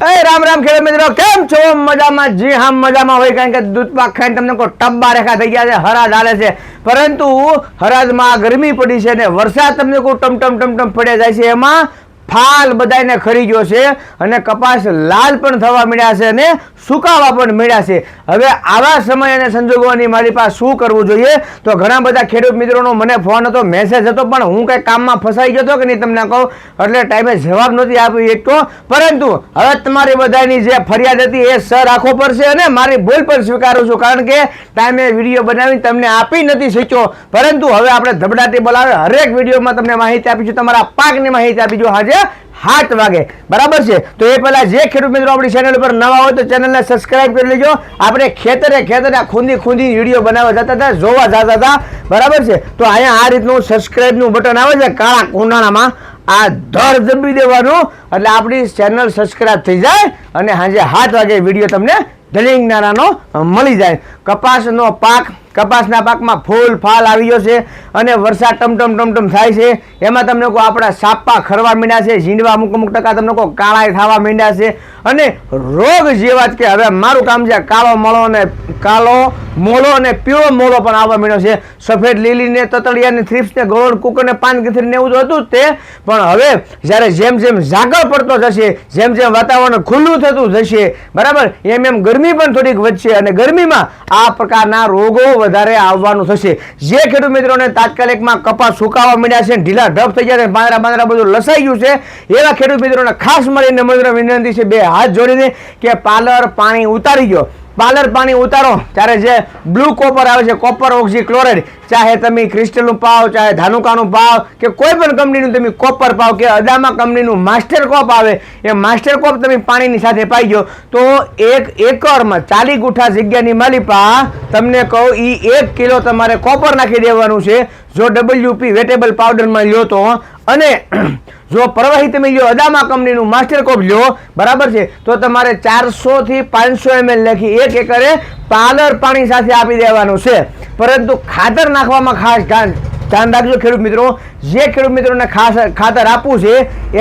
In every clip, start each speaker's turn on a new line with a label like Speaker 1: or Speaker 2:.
Speaker 1: એ રામ રામ ખેડૂત મિત્રો, કેમ છો? મજામાં? જી હા, મજામાં હોય, કારણ કે દૂધપાક ખાઈને તમને કોઈ ટબ્બા રેખા થઈ ગયા છે, હરાજ હાલે છે. પરંતુ હરાજમાં ગરમી પડી છે ને, વરસાદ તમને કોઈ ટમ ટમ ટમ ટમ પડે જાય છે. એમાં ફાલ બધાને ખરી ગયો છે અને કપાસ લાલ પણ થવા મળ્યા છે અને સુકાવા પણ મળ્યા છે. હવે આવા સમય અને સંજોગોની મારી પાસે શું કરવું જોઈએ? તો ઘણા બધા ખેડૂત મિત્રોનો મને ફોન હતો, મેસેજ હતો, પણ હું કંઈ કામમાં ફસાઈ ગયો હતો કે નહીં તમને કહું? એટલે ટાઈમે જવાબ નહોતી આપી શકતો પરંતુ હવે તમારી બધાની જે ફરિયાદ હતી એ સર રાખવો પડશે અને મારી ભૂલ પણ સ્વીકારું છું, કારણ કે ટાઈમે વીડિયો બનાવી તમને આપી નથી શીખ્યો પરંતુ હવે આપણે ધબડાટી બોલાવે, હરેક વિડીયોમાં તમને માહિતી આપીશું, તમારા પાકની માહિતી આપીશું. સાત વાગે. બરાબર છે? તો એ પહેલા જે ખેડૂત મિત્રો આપણી ચેનલ ઉપર નવા હોય તો ચેનલને સબસ્ક્રાઇબ કરી લેજો. આપણે ખેતરે ખેતરે ખૂંદી ખૂંદી વીડિયો બનાવવા જતા હતા, જોવા જતા હતા. બરાબર છે? તો અહીંયા આ રીતનું સબસ્ક્રાઇબનું બટન આવે છે, કાળા કુંડાણામાં. આ ધર જમી દેવાનું. એટલે આપણી ચેનલ સબસ્ક્રાઇબ થઈ જાય અને સાંજે સાત વાગે વીડિયો તમને દલિંગનારાનો મળી જાય. કપાસનો પાક કપાસના પાકમાં ફૂલ ફાલ આવી ગયો છે અને વરસાદ ટમટમ ટમટમ થાય છે. એમાં તમને કોઈ આપણા સાપા ખરવા માંડ્યા છે, ઝીંડવા અમુક અમુક ટકા તમને કોઈ કાળા થવા માંડ્યા છે. અને રોગ જેવા જ કે હવે મારું કામ છે કાળો મળો અને કાળો મોળો અને પીળો મોળો પણ આવવા માંડ્યો છે. સફેદ લીલીને તતળિયાને થ્રીપ્સને, ગોળ કુકર ને પાન ગીથરી ને એવું હતું તે. પણ હવે જ્યારે જેમ જેમ ઝાકળ પડતો જશે, જેમ જેમ વાતાવરણ ખુલ્લું થતું જશે, બરાબર, એમ એમ ગરમી પણ થોડીક વધશે અને ગરમીમાં આ પ્રકારના રોગો વધારે આવવાનું થશે. જે ખેડૂત મિત્રોને તાત્કાલિકમાં કપાસ સુકાવા મળ્યા છે, ઢીલા ઢપ થઈ ગયા છે, બાંદરા પાંદડા બધું લસાઈ ગયું છે, એવા ખેડૂત મિત્રોને ખાસ મળીને નમ્ર વિનંતી છે, બે હાથ જોડીને કે પાલર પાણી ઉતારી ગયો પાર્લર પાણી ઉતારો. ત્યારે જે બ્લુ કોપર આવે છે, કોપર ઓક્સી ક્લોરાઇડ ચાહે તમે ક્રિસ્ટલનું પાવ, ચાહે ધાનુકાનું પાવ, કે કોઈ પણ કંપનીનું તમે કોપર પાવ, કે અદામા કંપનીનું માસ્ટર કોપ આવે, એ માસ્ટર કોપ તમે પાણીની સાથે પાઈ ગયો તો એક એકરમાં ચાલી ગુઠા જગ્યાની માલિપા, તમને કહું એ એક કિલો તમારે કોપર નાખી દેવાનું છે. જો ડબલ્યુપી વેટેબલ પાવડરમાં લ્યો તો, અને જો પ્રવાહી તમે લ્યો, અદામા કંપનીનું માસ્ટર કોપ લ્યો, બરાબર છે, તો તમારે ચારસોથી પાંચસો એમએલ લખી એક એકરે પાલર પાણી સાથે આપી દેવાનું છે. પરંતુ ખાતર નાખવામાં ખાસ ધ્યાન ધ્યાન રાખજો ખેડૂત મિત્રો. જે ખેડૂત મિત્રોને ખાસ ખાતર આપવું છે,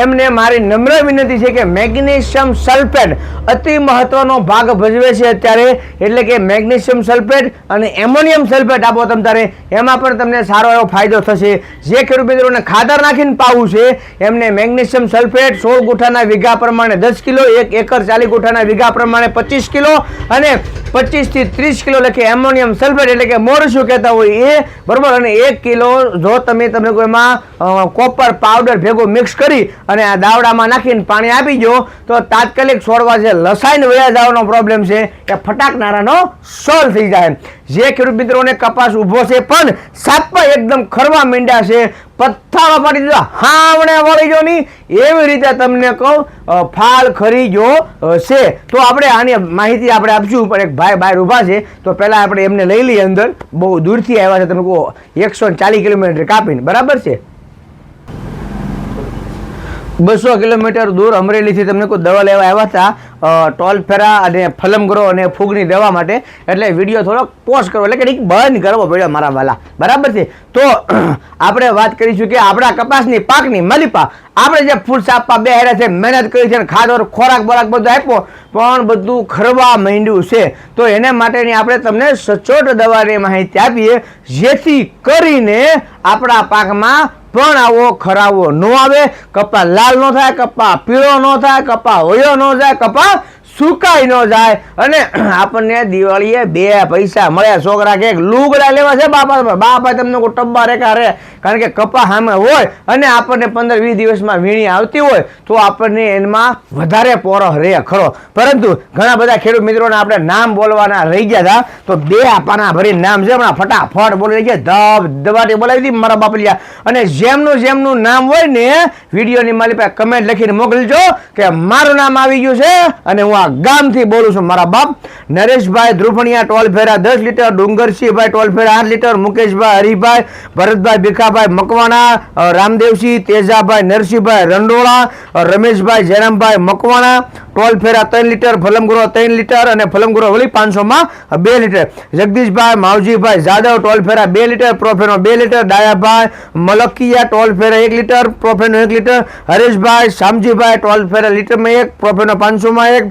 Speaker 1: એમને મારી નમ્ર વિનંતી છે કે મેગ્નેશિયમ સલ્ફેટ અતિ મહત્વનો ભાગ ભજવે છે અત્યારે. એટલે કે મેગ્નેશિયમ સલ્ફેટ અને એમોનિયમ સલ્ફેટ આપો તમ તારે. એમાં પણ તમને સારો એવો ફાયદો થશે. જે ખેડૂત મિત્રોને ખાતર નાખીને પાવું છે, એમને મેગ્નેશિયમ સલ્ફેટ સોળ ગુઠાના વીઘા પ્રમાણે દસ કિલો, એક એકર ચાલીસ ગુઠાના વીઘા પ્રમાણે પચીસ કિલો અને પચીસથી ત્રીસ કિલો લખે એમોનિયમ સલ્ફેટ એટલે કે મોરસું કહેતા હોય એ. બરાબર? અને એક કિલો જો તમે તમે એમાં કોપર પાવડર ભેગું મિક્સ કરી અને આ દાવડામાં નાખીને પાણી આપી દો, તો તાત્કાલિક છોડવા જે લસાઈને વયા જવાનો પ્રોબ્લેમ છે, એ ફટાકનારાનો સોલ્વ થઈ જાય. જે ખેડૂત મિત્રોને કપાસ ઊભો છે પણ સાપમાં એકદમ ખરવા મીંડા છે પથ્થામાં પાડી દીધો. હાવણે વળી જો નહીં. એવી રીતે તમને કહું ફાલ ખરી જો છે. તો આપણે આની માહિતી આપણે આપશું, પણ એક ભાઈ બહાર ઊભા છે. તો પહેલાં આપણે એમને લઈ લઈએ અંદર. બહુ દૂરથી આવ્યા છે, તમે કહો, એકસો ચાલીસ કિલોમીટર કાપીને. બરાબર છે? બસો કિલોમીટર દૂર અમરેલીથી તમને કોઈ દવા લેવા આવ્યા હતા ટોલફેરા ટોલ ફેરા અને ફલમગ્રો અને ફૂગની દવા માટે. એટલે વીડિયો થોડોક પોસ્ટ કરવો, એટલે કે બંધ કરવો પડ્યો મારા વાલા. બરાબર છે? તો આપણે વાત કરીશું કે આપણા કપાસની પાકની મલિપા આપણે જે ફૂડ સાપા બે છે, મહેનત કરી છે ખાધો ખોરાક બોરાક બધું આપ્યો, પણ બધું ખરવા માંડ્યું છે. તો એને માટેની આપણે તમને સચોટ દવાની માહિતી આપીએ, જેથી કરીને આપણા પાકમાં પણ આવો ખરાવો ન આવે. કપા લાલ ન થાય, કપા પીળો ન થાય, કપા હોયો ન જાય, કપા સુકાઈ ન જાય. અને આપણને દિવાળીએ બે પૈસા મળ્યા. છોકરા કે લુગડા લેવા છે બાપા બાપા તમને કોઈ ટબ્બા રેખા રે. કારણ કે કપા સામે હોય અને આપણને પંદર વીસ દિવસમાં વીણી આવતી હોય તો આપણને એમાં વધારે પોરો રે ખરો. પરંતુ ઘણા બધા ખેડૂત મિત્રોને આપણે નામ બોલવાના રહી ગયા હતા. તો બે પાના ભરી નામ છે. હમણાં ફટાફટ બોલી ગયા ધબ દબાટી બોલાવી દીધી મારા બાપલિયા. અને જેમનું જેમનું નામ હોય ને વિડીયોની મારી પાસે કમેન્ટ લખીને મોકલજો કે મારું નામ આવી ગયું છે અને હું ગામથી બોલું છું. મારા બાપ નરેશભાઈ ધ્રુપણિયા ટોલ ફેરા દસ લીટર, ડુંગરસિંહભાઈ ટોલ ફેરા આઠ લીટર, મુકેશભાઈ હરિભાઈ, ભરતભાઈ ભીખાભાઈ મકવાણા રામદેવસિંહ તેજાભાઈ નરસિંહભાઈ રંડોળા રમેશભાઈ જયરામભાઈ મકવાણા ટોલ ફેરા ત્રણ લીટર, ફલમગુરો ત્રણ લીટર અને ફલમગુરો વળી પાંચસોમાં બે લીટર. જગદીશભાઈ, માવજીભાઈ જાદવ ટોલ ફેરા બે લીટર, પ્રોફેનો બે લીટર, ડાયાભાઈ મલકિયા ટોલ ફેરા એક લીટર, પ્રોફેનો એક લીટર, હરેશભાઈ શામજીભાઈ ટોલ ફેરા લીટરમાં એક, પ્રોફેનો પાંચસોમાં એક,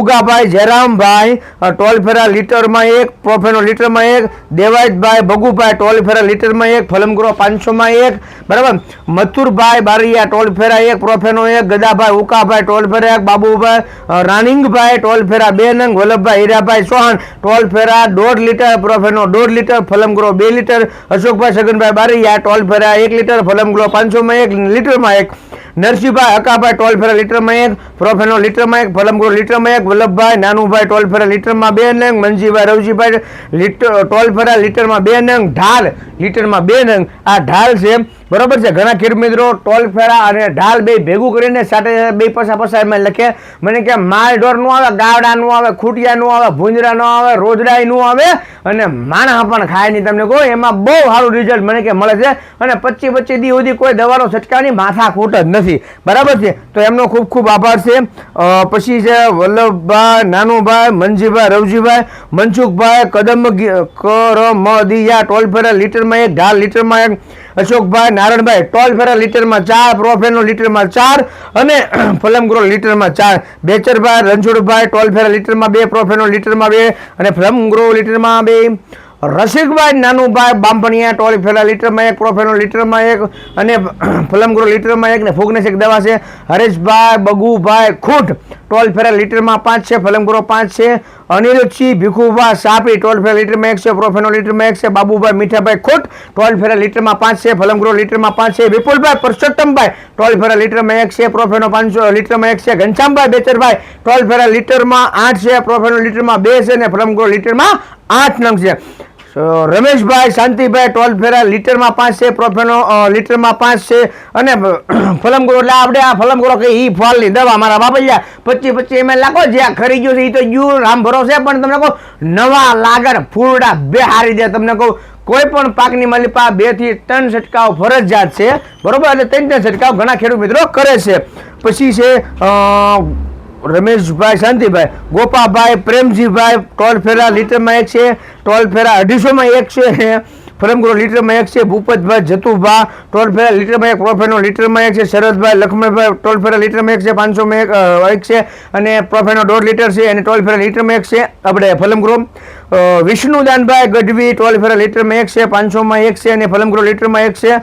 Speaker 1: ઉગાભાઈ જયરામભાઈ ટોલ ફેરા લીટરમાં એક, પ્રોફેનો લીટરમાં એક, દેવાયતભાઈ ભગુભાઈ ટોલ ફેરા લીટરમાં એક, ફલમગુરો પાંચસોમાં એક, બરાબર? મથુરભાઈ બારૈયા ટોલ ફેરા એક, પ્રોફેનો એક, ગદાભાઈ ઉકાભાઈ ટોલ ફેરા એક, બાબુભાઈ રાનિંગભાઈ ટોલ ફેરા બે નંગ વલ્લભભાઈ, હીરાભાઈ ચૌહાણ ટોલ ફેરા દોઢ લીટર પ્રોફેનો દોઢ લીટર ફલમગ્રો બે લીટર, અશોકભાઈ, સગનભાઈ બારૈયા ટોલ ફેરા એક લીટર ફલમગ્રો પાંચસોમાં એક, લીટરમાં એક. નરસિંહભાઈ હકાભાઈ ટોલ ફેરા લીટરમાં એક પ્રોફેનો લીટરમાં એક ફલમગુરુ લીટરમાં એક વલ્લભભાઈ, નાનુભાઈ ટોલ ફેરા લીટરમાં બે નંગ, મનજીભાઈ રવજીભાઈ લીટર ટોલ ફેરા લીટરમાં બે નંગ, ઢાલ લીટરમાં બે નંગ. આ ઢાલ છે, બરોબર છે? ઘણા મિત્રો ટોલ ફેરા અને ઢાલ બે ભેગું કરીને સાથે બે પસા પસા એમાં લખે. મને કે માલ ઢોર આવે, ગાવડા નું આવે, ખૂટિયા નું આવે, ભૂંજરા નું આવે રોજડાઈ નું આવે અને માણા પણ ખાય નહીં તમને કહો, એમાં બહુ સારું રિઝલ્ટ મને કે મળે છે. અને પચીસ પચીસ દી સુધી કોઈ દવાનો છટકાવની માથા ખૂટ જ નથી. બરાબર છે? તો એમનો ખૂબ ખૂબ આભાર છે. પછી છે વલ્લભભાઈ, નાનુભાઈ, મનજીભાઈ, રવજીભાઈ, મનસુખભાઈ, કદમ કરમદિયા, ટોલ ફેરા લીટરમાં એક, ઢાલ લીટરમાં એક, અશોકભાઈ, નારણભાઈ, ટોલ ફેરા લીટરમાં ચાર પ્રોફેનો લીટરમાં ચાર અને ફલમગ્રો લીટરમાં ચાર. બેચરભાઈ, રણછોડભાઈ, ટોલ ફેરા લીટરમાં બે પ્રોફેનો લીટરમાં બે અને ફલમગ્રો લીટરમાં બે. રસિકભાઈ નાનુભાઈ બામપણિયા ટોલ ફેરા લીટરમાં એક પ્રોફેનો લીટરમાં એક અને ફલમગ્રો લીટરમાં એક ને ફૂગનેશક દવા છે. હરેશભાઈ બગુભાઈ ખૂટ ટોલ ફેરા લીટરમાં પાંચ છે, ફલમગ્રો પાંચ છે. અનિલસિંહ ભીખુભાઈ સાપી ટોલ ફેરા લીટરમાં એક છે પ્રોફેનો લીટરમાં એક છે. બાબુભાઈ મીઠાભાઈ ખૂટ ટોલ ફેરા લીટરમાં પાંચ છે, ફલમગ્રો લીટરમાં પાંચ છે. વિપુલભાઈ પરસોત્તમભાઈ ટોલ ફેરા લીટરમાં એક છે પ્રોફેનો પાંચસો લીટરમાં એક છે. ઘનશ્યામભાઈ બેચરભાઈ ટોલ ફેરા લીટરમાં આઠ છે પ્રોફેનો લીટરમાં બે છે અને ફલમગ્રો લીટરમાં આઠ નંગ છે. રમેશભાઈ, શાંતિભાઈ, ટોલ ફેરા, લીટરમાં પાંચ છે, પ્રોફેનો લીટરમાં પાંચ છે, અને ફલમગુરો એટલે આપણે આ ફલમગુરો કે એ ફળની દવા મારા બાપૈયા પચીસ પચીસ એમએલ લાખો જે આ ખરી ગયું છે એ તો યુ રામ ભરોસે, પણ તમને કહું, નવા લાગર ફૂરડા બે હારી દે, તમને કહું કોઈ પણ પાકની મલિપા બેથી ત્રણ છંટકાવ ફરજિયાત છે, બરોબર? એટલે ત્રણ ત્રણ છંટકાવ ઘણા ખેડૂત મિત્રો કરે છે. પછી છે રમેશભાઈ શાંતિભાઈ ગોપાભાઈ પ્રેમજીભાઈ ટોલ ફેરા લીટરમાં એક છે ટોલ ફેરા અઢીસોમાં એક છે. ફરમગુરો લીટરમાં એક છે, ભૂપતભાઈ જતુભા ટોલ ફેરા લીટરમાં એક પ્રોફેનો લીટરમાં એક છે, શરદભાઈ લક્ષ્મણભાઈ ટોલ ફેરા લીટરમાં એક છે પાંચસોમાં એક એક છે અને પ્રોફેનો દોઢ લીટર છે અને ટોલ ફેરા લીટરમાં એક છે આપણે ફલમગ્રો વિષ્ણુદાનભાઈ ગઢવી ટોલ ફેરા લીટરમાં એક છે પાંચસોમાં એક છે અને ફલમગ્રો લીટરમાં એક છે.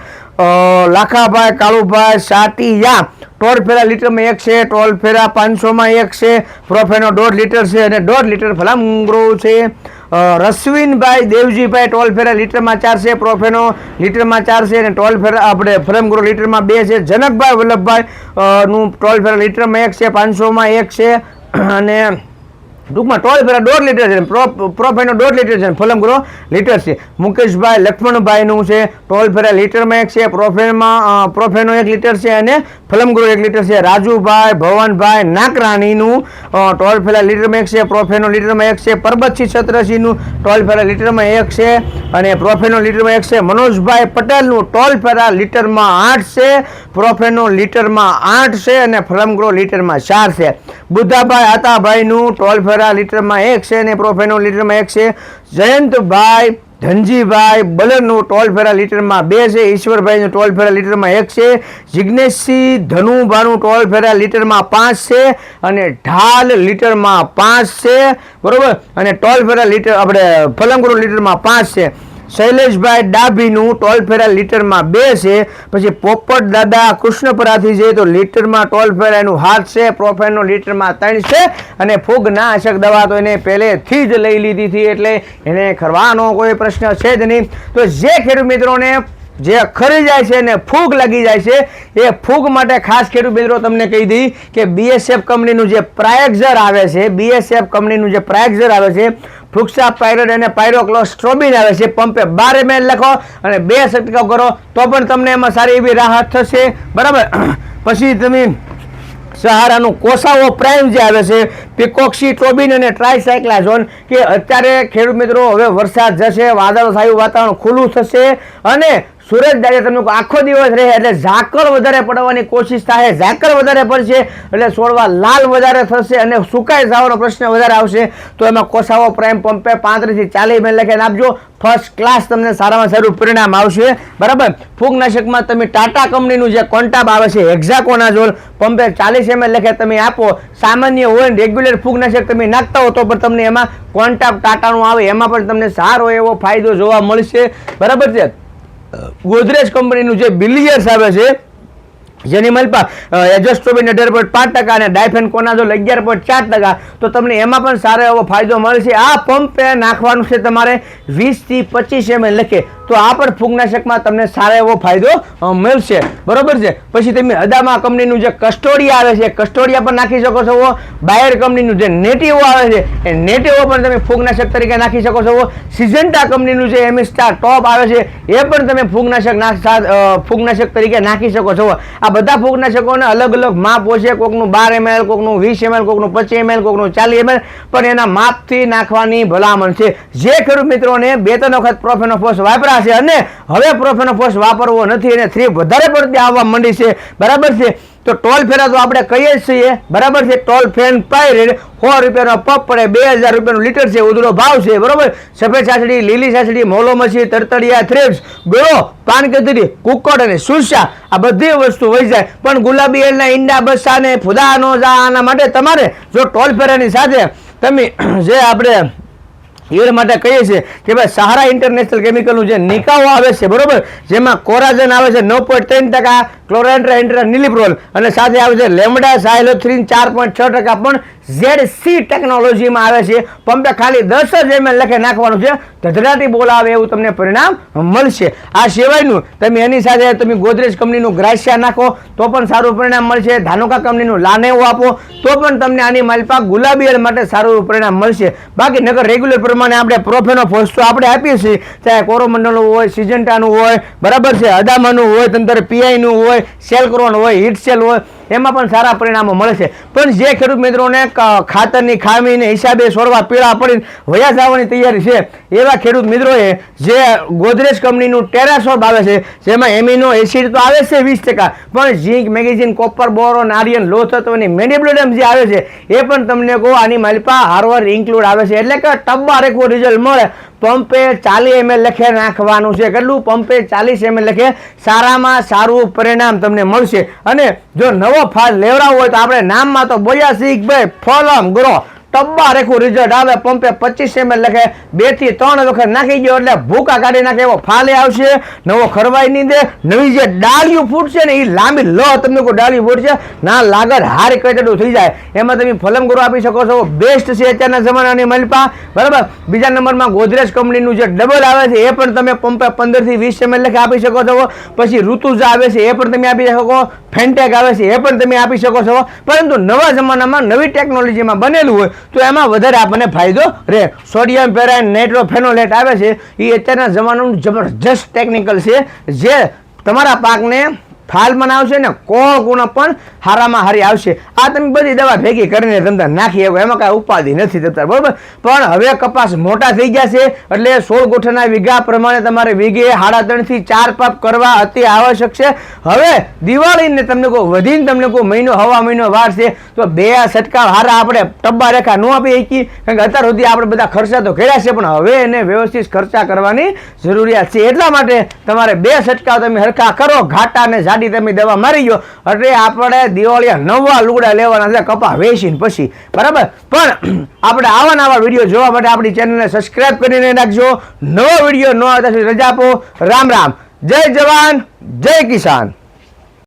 Speaker 1: લાખાભાઈ, કાળુભાઈ, સાતિયા ટોલ ફેરા લીટરમાં એક છે, ટોલ ફેરા પાંચસોમાં એક છે પ્રોફેનો દોઢ લીટર છે અને દોઢ લીટર ફલામગ્રો છે. રશ્વિનભાઈ દેવજીભાઈ ટોલ ફેરા લીટરમાં ચાર છે, પ્રોફેનો લીટરમાં ચાર છે અને ટોલ ફેરા, આપણે ફ્રેમગ્રો લીટરમાં બે છે. જનકભાઈ વલ્લભભાઈ નું ટોલ ફેરા લીટરમાં એક છે, પાંચસોમાં એક છે. અને ટૂંકમાં ટોલ ફેરા દોઢ લીટર છે. પ્રોફાઈનો દોઢ લીટર છે. ફલમ ગ્રો, લીટર છે. મુકેશભાઈ, લક્ષ્મણભાઈનું છે. ટોલ ફેરા લીટરમાં એક છે. પ્રોફેનમાં પ્રોફેનો એક લીટર છે અને ફલમ ગ્રો એક લીટર છે. રાજુભાઈ, ભવનભાઈ નાકરાણીનું ટોલ ફેરા લીટરમાં એક છે. પ્રોફેનો લીટરમાં એક છે. પરબતસિંહ છત્રસિંહનું ટોલ ફેરા લીટરમાં એક છે અને પ્રોફેનો લીટરમાં એક છે. મનોજભાઈ પટેલનું ટોલ ફેરા લીટરમાં આઠ છે. પ્રોફેનો લીટરમાં આઠ છે અને ફલમગ્રો લીટરમાં ચાર છે. બુદ્ધાભાઈ આતાભાઈનું ટોલ ફેરા લીટરમાં એક છે અને પ્રોફેનો લીટરમાં એક છે. જયંતભાઈ, ધનજીભાઈ બલરનું ટોલ ફેરા લીટરમાં બે છે. ઈશ્વરભાઈનું ટોલ ફેરા લીટરમાં એક છે. જિજ્ઞેશસિંહ ધનુભાનું ટોલ ફેરા લીટરમાં પાંચ છે અને ઢાલ લીટરમાં પાંચ છે. બરાબર? અને ટોલ ફેરા લીટર, આપણે ફલંગરો લીટરમાં પાંચ છે. શૈલેષભાઈ ડાભીનું ટોલ ફેરા લીટરમાં બે છે, પછી પોપટ દાદા કૃષ્ણપરાથી છે, તો લીટરમાં ટોલ ફેરા એનું હાથ છે, પ્રોફેનનો લીટરમાં ત્રણ છે, અને ફૂગ નાશક દવા તો એને પહેલેથી જ લઈ લીધી હતી, એટલે એને કરવાનો કોઈ પ્રશ્ન છે જ નહીં. તો જે ખેડૂત મિત્રોને જે ખરી જાય છે અને ફૂગ લાગી જાય છે, એ ફૂગ માટે ખાસ ખેડૂત મિત્રો તમને કહી દઈ કે બીએસએફ કંપનીનું જે પ્રાયક્ઝર આવે છે બીએસએફ કંપનીનું જે પ્રાયક્ઝર આવે છે ફ્રુક્સા પાયરોડ અને પાયરોક્લોસ્ટ્રોબિન આવે છે. પંપે બાર એમ લખો અને બે છંટકાવ કરો, તો પણ તમને એમાં સારી એવી રાહત થશે. બરાબર? પછી તમે સહારાનું કોસાવો પ્રાઇમ જે આવે છે, પિકોક્સીટ્રોબિન અને ટ્રાયસાયક્લાઝોન, કે અત્યારે ખેડૂત મિત્રો, હવે વરસાદ જશે વાદળ થયું વાતાવરણ ખુલ્લું થશે અને સૂરજ દાડે તમને આખો દિવસ રહે એટલે ઝાકળ વધારે પડવાની કોશિશ થાય, ઝાકળ વધારે પડશે એટલે છોડવા લાલ વધારે થશે અને સુકાઈ જવાનો પ્રશ્ન વધારે આવશે. તો એમાં કોસાવો પ્રાઇમ પંપે પાંત્રીસથી ચાલીસ મેં લખીને આપજો. ફર્સ્ટ ક્લાસ તમને સારામાં સારું પરિણામ આવશે. બરાબર? ફૂગનાશકમાં તમે ટાટા કંપનીનું જે કોન્ટાબ આવે છે, હેક્ઝાકોનાઝોલ, પંપે ચાલીસ એમએલ લખે તમે આપો. સામાન્ય હોય રેગ્યુલર ફૂગનાશક તમે નાખતા હો તો પણ તમને એમાં કોન્ટાબ ટાટાનું આવે. એમાં પણ તમને સારો એવો ફાયદો જોવા મળશે. બરાબર છે? ગોદરેજ કંપનીનું જે બિલિયર્સ આવે છે જેની મલપા એજોસ્ટ્રોબિન અઢાર પોઈન્ટ પાંચ ટકા અને ડાયફેન કોનાઝોલ અગિયાર પોઈન્ટ ચાર ટકા, તો તમને એમાં પણ સારો એવો ફાયદો મળશે. આ પંપે નાખવાનું છે તમારે વીસથી પચીસ એમ લખે, તો આ પણ ફૂગનાશકમાં તમને સારો એવો ફાયદો મળશે. બરોબર છે? પછી તમે અદામા કંપનીનું જે કસ્ટોડિયા આવે છે કસ્ટોડિયા પણ નાખી શકો છો બાયર કંપનીનું જે નેટિવો આવે છે, એ નેટિવો પણ તમે ફૂગનાશક તરીકે નાખી શકો છો સિઝન્ટા કંપનીનું જે એમિસ્ટા ટોપ આવે છે, એ પણ તમે ફૂગનાશક ફૂગનાશક તરીકે નાખી શકો છો આ બધા ફૂગનાશકોને અલગ અલગ માપ હોય છે. કોકનું બાર એમએલ કોકનું વીસ એમએલ કોકનું પચીસ એમએલ કોકનું ચાલીસ એમએલ પણ એના માપથી નાખવાની ભલામણ છે. જે ખેડૂત મિત્રોને બે ત્રણ વખત પ્રોફેનોફોસ વાપરાશે અને હવે પ્રોફેનોફોસ વાપરવો નથી અને થ્રી વધારે પડતી આવવા માંડી છે. બરાબર છે? તો ટોલ ફેરા તો આપણે કહીએ જ છીએ. બરાબર છે? ટોલ ફેન રેટ સો રૂપિયાનો પપ પડે, બે હજાર રૂપિયાનું લીટર છે ઉધડો ભાવ છે. બરાબર? સફેદ સાસડી, લીલી સાસડી, મોલો મછી તરતડિયા થ્રેપ્સ ગળો, પાન કતરી, કુકડ અને સુસા આ બધી વસ્તુ વહી જાય. પણ ગુલાબી એલના ઈંડા બસ્સા ને ફુદાનો, જા આના માટે તમારે જો ટોલ ફેરાની સાથે તમે જે આપણે એ માટે કહીએ છીએ કે ભાઈ સહારા ઇન્ટરનેશનલ કેમિકલનું જે નિકાઓ આવે છે, બરોબર? જેમાં કોરાજન આવે છે નવ પોઈન્ટ ત્રણ ટકા ક્લોરેન્ટ્રા એન્ટ્રા નિલિપ્રોલ અને સાથે આવે છે લેમડા સાયલોથ્રીન ચાર પોઈન્ટ છ ટકા પણ ઝેડ સી ટેકનોલોજીમાં આવે છે. પંપે ખાલી દસ જ એમ લખે નાખવાનું છે. ધધડાટી બોલ આવે એવું તમને પરિણામ મળશે. આ સિવાયનું તમે એની સાથે તમે ગોદરેજ કંપનીનું ગ્રાસિયા નાખો, તો પણ સારું પરિણામ મળશે. ધાનુકા કંપનીનું લાનેવું આપો, તો પણ તમને આની માલપા ગુલાબી એળ માટે સારું પરિણામ મળશે. બાકી નગર રેગ્યુલર પ્રમાણે આપણે પ્રોફેનો ફોર્સ તો આપણે આપીએ છીએ. ચાહે કોરોમંડળનું હોય, સિજન્ટાનું હોય, બરાબર છે, અદામાનું હોય, તંત્ર પીઆઈનું હોય સેલ કરવાનું હોય હિટ સેલ હોય એમાં પણ સારા પરિણામો મળે છે. પણ જે ખેડૂત મિત્રોને ખાતરની ખામીને હિસાબે સોરવા પીળા પડીને વયા જવાની તૈયારી છે, એવા ખેડૂત મિત્રોએ જે ગોદરેજ કંપનીનું ટેરાસોપ આવે છે, જેમાં એમિનો એસિડ તો આવે છે વીસ ટકા, પણ ઝીંક મેગેઝિન, કોપર, બોરો નારિયન લો તત્વની જે આવે છે, એ પણ તમને કહો આની માલિપા હાર્વર ઇન્ક્લુડ આવે છે. એટલે કે ટબ્બા રેખવું રિઝલ્ટ મળે પંપે ચાલીસ એમએલ લખે નાખવાનું છે. કેટલું? પંપે ચાલીસ એમએલ લખે. સારામાં સારું પરિણામ તમને મળશે. અને જો નવો ફાલ લેવડાવવો હોય તો આપણે નામમાં તો બોલ્યા શીખ ભાઈ ફોલમ ગ્રો. ટબ્બા રેખું રિઝલ્ટ આવે, પંપે પચીસ એમએલ લખે બેથી ત્રણ વખત નાખી ગયો એટલે ભૂકા કાઢી નાખે એવો ફાલે આવશે. નવો ખરવાઈ નહીં દે. નવી જે ડાળિયું ફૂટશે ને, એ લાંબી લો તમને કોઈ ડાળિયું ફૂટશે, ના લાગર હાર કટેડું થઈ જાય. એમાં તમે ફલમ ગુરુ આપી શકો છો. બેસ્ટ છે અત્યારના જમાનાની મલપા. બરાબર? બીજા નંબરમાં ગોદરેજ કંપનીનું જે ડબલ આવે છે, એ પણ તમે પંપે પંદરથી વીસ એમએલ લખે આપી શકો છો. પછી ઋતુજા આવે છે, એ પણ તમે આપી શકો. ફેન્ટેક આવે છે, એ પણ તમે આપી શકો છો. પરંતુ નવા જમાનામાં નવી ટેકનોલોજીમાં બનેલું હોય તો એમાં વધારે આપણને ફાયદો રહે. સોડિયમ પેરાઇન નાઇટ્રોફેનોલેટ આવે છે. એ અત્યારના જમાનાનું જબરજસ્ત ટેકનિકલ છે. જે તમારા પાકને ફાલ આવશે ને કોણ ગુણ પણ હારામાં હારી આવશે. આ તમે બધી દવા ભેગી કરીને તમને નાખી શકો, એમાં કાંઈ ઉપાધિ નથી થતા બરાબર? પણ હવે કપાસ મોટા થઈ ગયા છે, એટલે સોળ ગોઠના વીઘા પ્રમાણે તમારે વીઘે સાડા ત્રણથી ચાર પાપ કરવા અતિ આવશ્યક છે. હવે દિવાળીને તમને કહું વધીને તમને કહું મહિનો, હવા મહિનો વાર છે, તો બે સટકા હારા આપણે ટબ્બા રેખા ન આપી શકીએ, કારણ કે અત્યાર સુધી આપણે બધા ખર્ચા તો કર્યા છે, પણ હવે એને વ્યવસ્થિત ખર્ચા કરવાની જરૂરિયાત છે. એટલા માટે તમારે બે સટકા તમે હરખા કરો, ઘાટા અને જાડી તમે દવા મારી ગયો. એટલે આપણે દિવાળીયા નવા લુગડા લેવાના છે, કપા વેચીને પછી. બરાબર? પણ આપણે આવા નવા વીડિયો જોવા માટે આપણી ચેનલને સબસ્ક્રાઇબ કરીને રાખજો. નવો વીડિયો ન રજા આપો. રામ રામ. જય જવાન, જય કિસાન.